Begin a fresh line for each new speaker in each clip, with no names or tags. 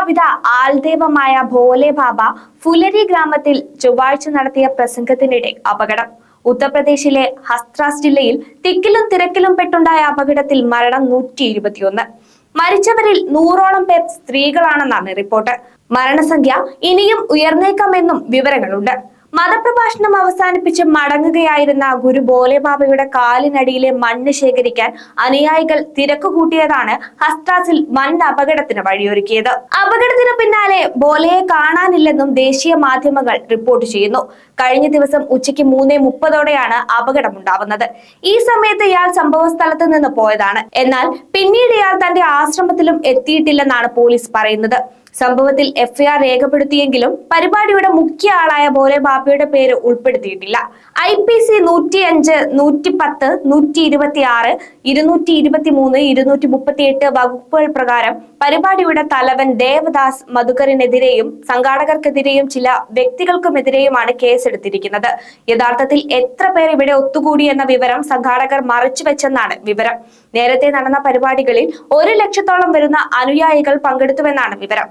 പ്രഖ്യാപിത ആൽദേവമായ ഭോലെ ബാബ ഫുലരി ഗ്രാമത്തിൽ ചൊവ്വാഴ്ച നടത്തിയ പ്രസംഗത്തിനിടെ അപകടം. ഉത്തർപ്രദേശിലെ ഹസ്ത്രാസ് ജില്ലയിൽ തിക്കിലും തിരക്കിലും പെട്ടുണ്ടായ അപകടത്തിൽ മരണം നൂറ്റി ഇരുപത്തിയൊന്ന് മരിച്ചവരിൽ നൂറോളം പേർ സ്ത്രീകളാണെന്നാണ് റിപ്പോർട്ട്. മരണസംഖ്യ ഇനിയും ഉയർന്നേക്കാമെന്നും വിവരങ്ങളുണ്ട്. മതപ്രഭാഷണം അവസാനിപ്പിച്ച് മടങ്ങുകയായിരുന്ന ഗുരു ബോലെബാബയുടെ കാലിനടിയിലെ മണ്ണ് ശേഖരിക്കാൻ അനുയായികൾ തിരക്ക് കൂട്ടിയതാണ് ഹസ്ത്രാസിൽ വൻ അപകടത്തിന് വഴിയൊരുക്കിയത്. അപകടത്തിന് പിന്നാലെ ബോലയെ കാണാനില്ലെന്നും ദേശീയ മാധ്യമങ്ങൾ റിപ്പോർട്ട് ചെയ്യുന്നു. കഴിഞ്ഞ ദിവസം ഉച്ചയ്ക്ക് മൂന്നേ മുപ്പതോടെയാണ് അപകടമുണ്ടാവുന്നത്. ഈ സമയത്ത് ഇയാൾ സംഭവ സ്ഥലത്ത് നിന്ന് പോയതാണ്. എന്നാൽ പിന്നീട് ഇയാൾ തന്റെ ആശ്രമത്തിലും എത്തിയിട്ടില്ലെന്നാണ് പോലീസ് പറയുന്നത്. സംഭവത്തിൽ എഫ്ഐആർ രേഖപ്പെടുത്തിയെങ്കിലും പരിപാടിയുടെ മുഖ്യ ആളായ ബോലെ ബാബയുടെ പേര് ഉൾപ്പെടുത്തിയിട്ടില്ല. ഐ പി സി നൂറ്റി അഞ്ച് നൂറ്റി പത്ത് നൂറ്റി ഇരുപത്തി ആറ് ഇരുന്നൂറ്റി ഇരുപത്തി മൂന്ന് ഇരുന്നൂറ്റി മുപ്പത്തി എട്ട് വകുപ്പുകൾ പ്രകാരം പരിപാടിയുടെ തലവൻ ദേവദാസ് മധുകറിനെതിരെയും സംഘാടകർക്കെതിരെയും ചില വ്യക്തികൾക്കുമെതിരെയുമാണ് കേസെടുത്തിരിക്കുന്നത്. യഥാർത്ഥത്തിൽ എത്ര പേർ ഇവിടെ ഒത്തുകൂടി എന്ന വിവരം സംഘാടകർ മറച്ചുവെച്ചെന്നാണ് വിവരം. നേരത്തെ നടന്ന പരിപാടികളിൽ ഒരു ലക്ഷത്തോളം വരുന്ന അനുയായികൾ പങ്കെടുത്തുവെന്നാണ് വിവരം.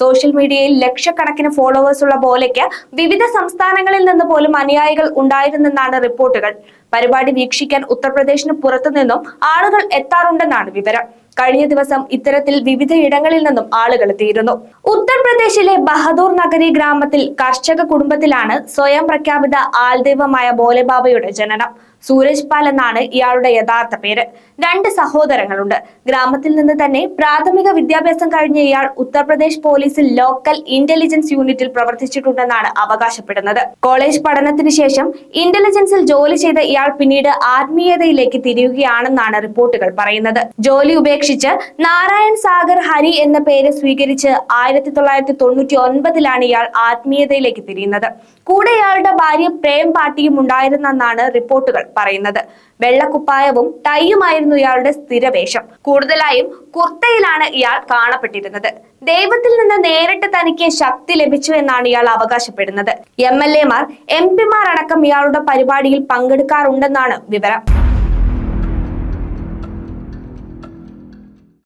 സോഷ്യൽ മീഡിയയിൽ ലക്ഷക്കണക്കിന് ഫോളോവേഴ്സ് ഉള്ള ബോലയ്ക്ക് വിവിധ സംസ്ഥാനങ്ങളിൽ നിന്ന് പോലും അനുയായികൾ ഉണ്ടായിരുന്നെന്നാണ് റിപ്പോർട്ടുകൾ. പരിപാടി വീക്ഷിക്കാൻ ഉത്തർപ്രദേശിന് പുറത്തുനിന്നും ആളുകൾ എത്താറുണ്ടെന്നാണ് വിവരം. കഴിഞ്ഞ ദിവസം ഇത്തരത്തിൽ വിവിധ ഇടങ്ങളിൽ നിന്നും ആളുകൾ എത്തിയിരുന്നു. ഉത്തർപ്രദേശിലെ ബഹദൂർ നഗരി ഗ്രാമത്തിൽ കർഷക കുടുംബത്തിലാണ് സ്വയം പ്രഖ്യാപിത ആൾദൈവമായ ബോലബാബയുടെ ജനനം. സൂരജ് പാൽ എന്നാണ് ഇയാളുടെ യഥാർത്ഥ പേര്. രണ്ട് സഹോദരങ്ങളുണ്ട്. ഗ്രാമത്തിൽ നിന്ന് തന്നെ പ്രാഥമിക വിദ്യാഭ്യാസം കഴിഞ്ഞ ഇയാൾ ഉത്തർപ്രദേശ് പോലീസിൽ ലോക്കൽ ഇന്റലിജൻസ് യൂണിറ്റിൽ പ്രവർത്തിച്ചിട്ടുണ്ടെന്നാണ് അവകാശപ്പെടുന്നത്. കോളേജ് പഠനത്തിന് ശേഷം ഇന്റലിജൻസിൽ ജോലി ചെയ്ത ഇയാൾ പിന്നീട് ആത്മീയതയിലേക്ക് തിരിയുകയാണെന്നാണ് റിപ്പോർട്ടുകൾ പറയുന്നത്. ജോലി ഉപേക്ഷിച്ച് നാരായൺ സാഗർ ഹരി എന്ന പേര് സ്വീകരിച്ച് ആയിരത്തി തൊള്ളായിരത്തി തൊണ്ണൂറ്റി ഒൻപതിലാണ് ഇയാൾ ആത്മീയതയിലേക്ക് തിരിയുന്നത്. കൂടെ ഇയാളുടെ ഭാര്യ പ്രേം പാട്ടിയും ഉണ്ടായിരുന്നെന്നാണ് റിപ്പോർട്ടുകൾ പറയുന്നത്. വെള്ളക്കുപ്പായവും ടൈയുമായിരുന്നു ഇയാളുടെ സ്ഥിരവേഷം. കൂടുതലായും കുർത്തയിലാണ് ഇയാൾ കാണപ്പെട്ടിരുന്നത്. ദൈവത്തിൽ നിന്ന് നേരിട്ട് തനിക്ക് ശക്തി ലഭിച്ചു എന്നാണ് ഇയാൾ അവകാശപ്പെടുന്നത്. എം എൽ എമാർ എം പിമാർ അടക്കം ഇയാളുടെ പരിപാടിയിൽ പങ്കെടുക്കാറുണ്ടെന്നാണ് വിവരം.